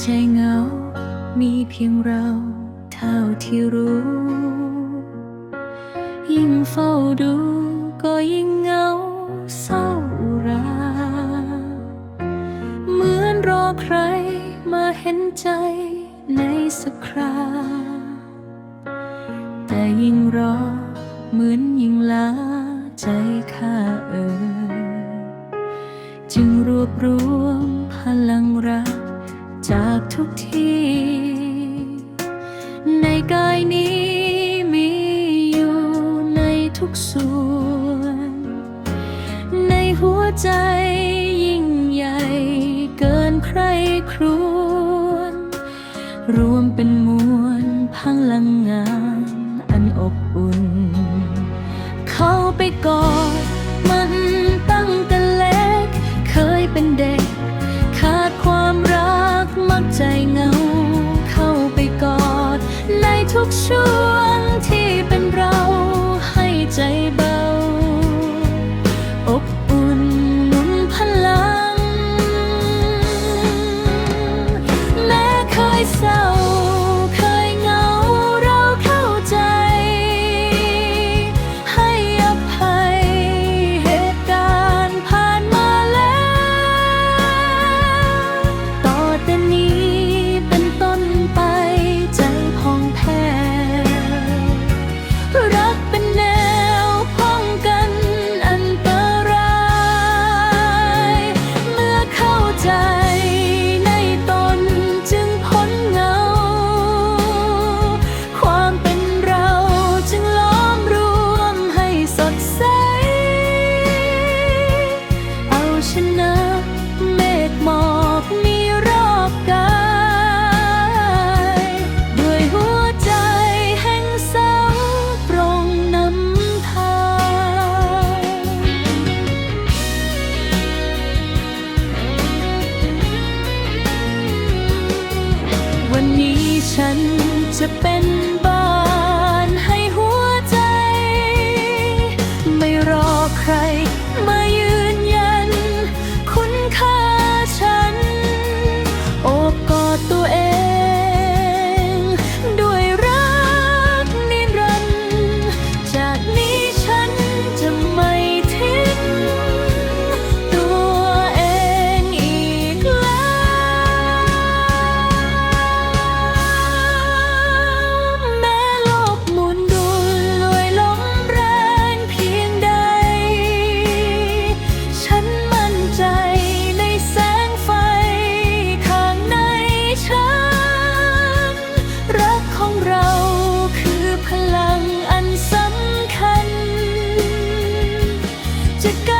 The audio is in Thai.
ใจเหงา มีเพียงเราเท่าที่รู้ ยิ่งเฝ้าดูก็ยิ่งเหงาเศร้ารา เหมือนรอใครมาเห็นใจในสักครา แต่ยิ่งรอเหมือนยิ่งล้าใจข้าเอ่ยจึงรวบรวมพลังรัก จากทุกที่ ในกายนี้มีอยู่ในทุกส่วน ในหัวใจยิ่งใหญ่เกินใครครวน รวมเป็นมวลพลังงานอันอบอุ่น เข้าไปกอด 束 ชนะ เมฆหมอกมีรอบกายด้วยหัวใจแห่งสาวปรงนำทางวันนี้ฉันจะเป็น to go.